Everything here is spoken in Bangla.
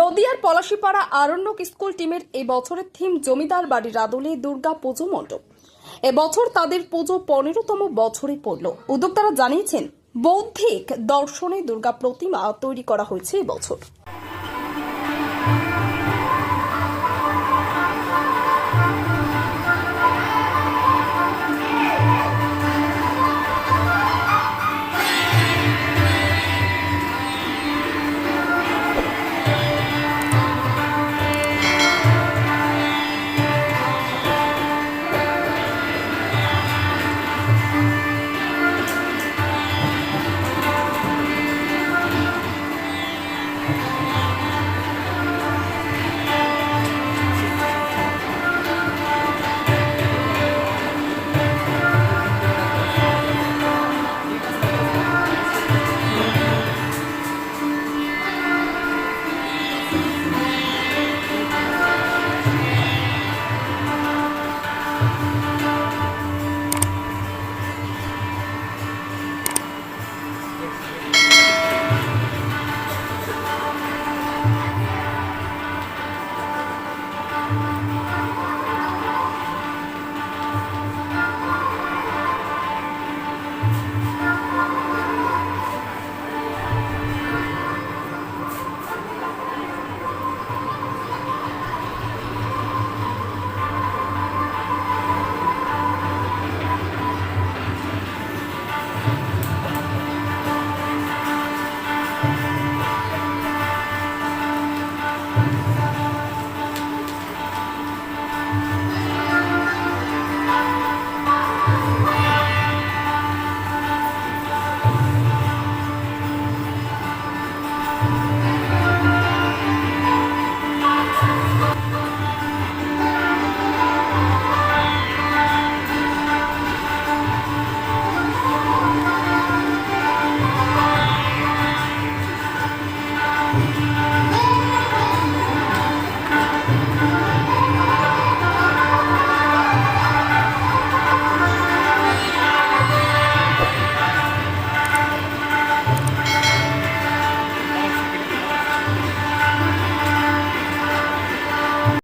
নদিয়ার পলাশিপাড়া আরণ্যক স্কুল টিমের এই বছরের থিম জমিদার বাড়ির আদলে দুর্গা পুজো মণ্ডপ। এবছর তাদের পুজো পনেরোতম বছরে পড়ল। উদ্যোক্তারা জানিয়েছেন, বৌদ্ধিক দর্শনে দুর্গা প্রতিমা তৈরি করা হয়েছে এবছর